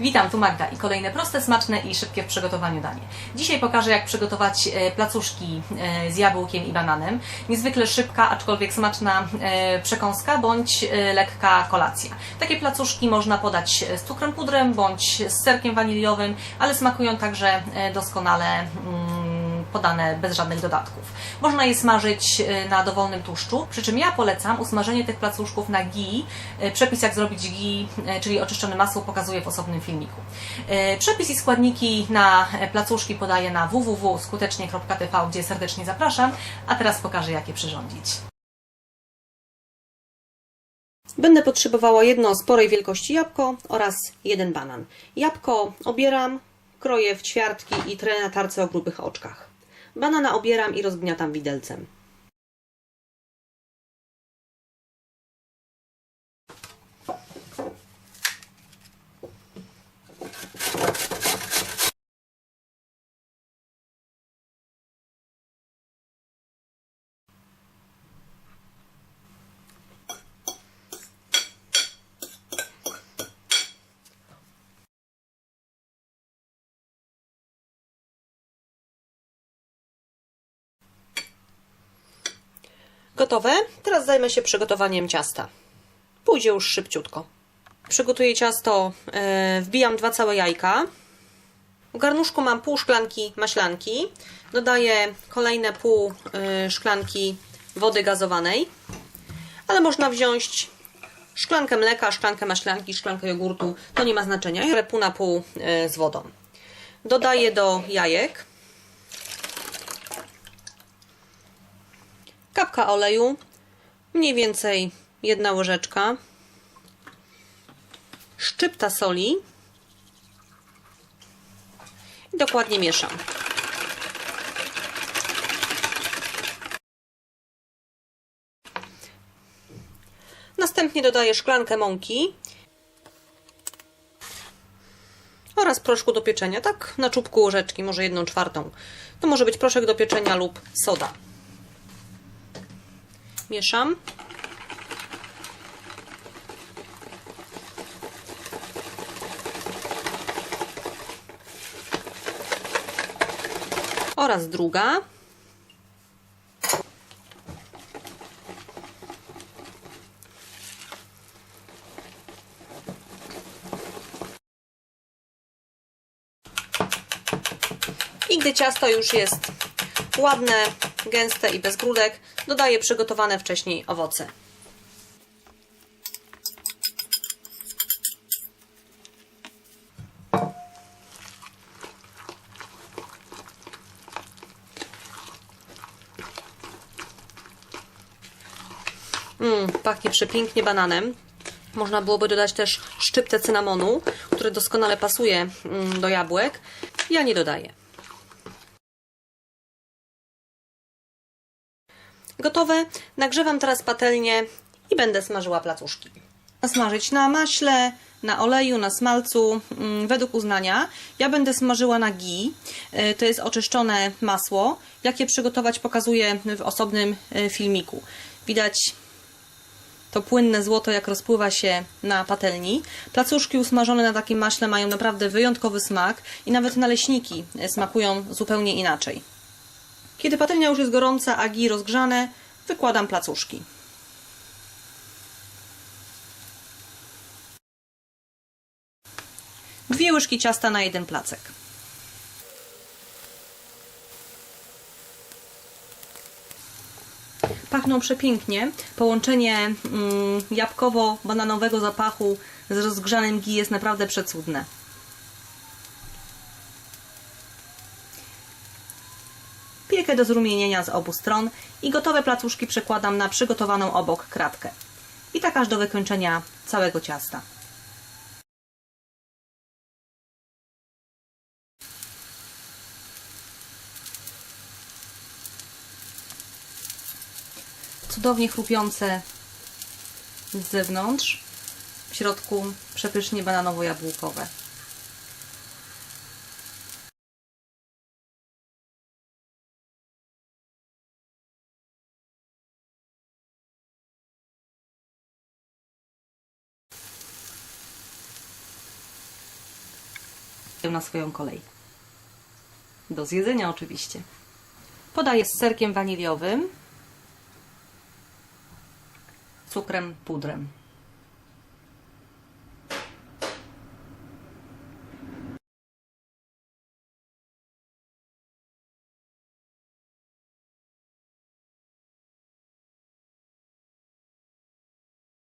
Witam, tu Magda i kolejne proste, smaczne i szybkie w przygotowaniu danie. Dzisiaj pokażę jak przygotować e, placuszki e, z jabłkiem i bananem. Niezwykle szybka, aczkolwiek smaczna e, przekąska bądź lekka kolacja. Takie placuszki można podać z cukrem pudrem bądź z serkiem waniliowym, ale smakują także doskonale mm, podane bez żadnych dodatków. Można je smażyć e, na dowolnym tłuszczu, przy czym ja polecam usmażenie tych placuszków na ghee. E, Przepis jak zrobić ghee, e, czyli oczyszczone masło, pokazuję w osobnym filmiku. Przepis i składniki na placuszki podaję na www.skutecznie.tv, gdzie serdecznie zapraszam, a teraz pokażę jak je przyrządzić. Będę potrzebowała jedno sporej wielkości jabłko oraz jeden banan. Jabłko obieram, kroję w ćwiartki i trę na tarce o grubych oczkach. Banana obieram i rozgniatam widelcem. Gotowe? Teraz zajmę się przygotowaniem ciasta. Pójdzie już szybciutko. Przygotuję ciasto, e, wbijam dwa całe jajka. W garnuszku mam pół szklanki maślanki. Dodaję kolejne pół e, szklanki wody gazowanej. Ale można wziąć szklankę mleka, szklankę maślanki, szklankę jogurtu. To nie ma znaczenia. Ale pół na pół e, z wodą. Dodaję do jajek kapka oleju, mniej więcej jedna łyżeczka, szczypta soli i dokładnie mieszam. Następnie dodaję szklankę mąki oraz proszku do pieczenia, tak na czubku łyżeczki, może jedną czwartą. To może być proszek do pieczenia lub soda. Mieszam. Oraz druga. I gdy ciasto już jest ładne, gęste i bez grudek, dodaję przygotowane wcześniej owoce. Mmm, pachnie przepięknie bananem. Można byłoby dodać też szczyptę cynamonu, który doskonale pasuje mm, do jabłek. Ja nie dodaję. Gotowe. Nagrzewam teraz patelnię i będę smażyła placuszki. Smażyć na maśle, na oleju, na smalcu, mm, według uznania. Ja będę smażyła na ghee. Y, To jest oczyszczone masło. Jak je przygotować pokazuję w osobnym y, filmiku. Widać to płynne złoto, jak rozpływa się na patelni. Placuszki usmażone na takim maśle mają naprawdę wyjątkowy smak i nawet naleśniki y, smakują zupełnie inaczej. Kiedy patelnia już jest gorąca, a ghee rozgrzane, wykładam placuszki. Dwie łyżki ciasta na jeden placek. Pachną przepięknie. Połączenie mm, jabłkowo-bananowego zapachu z rozgrzanym ghee jest naprawdę przecudne. Piekę do zrumienienia z obu stron i gotowe placuszki przekładam na przygotowaną obok kratkę. I tak aż do wykończenia całego ciasta. Cudownie chrupiące z zewnątrz, w środku przepysznie bananowo-jabłkowe. Na swoją kolej. Do zjedzenia oczywiście. Podaję z serkiem waniliowym, cukrem, pudrem.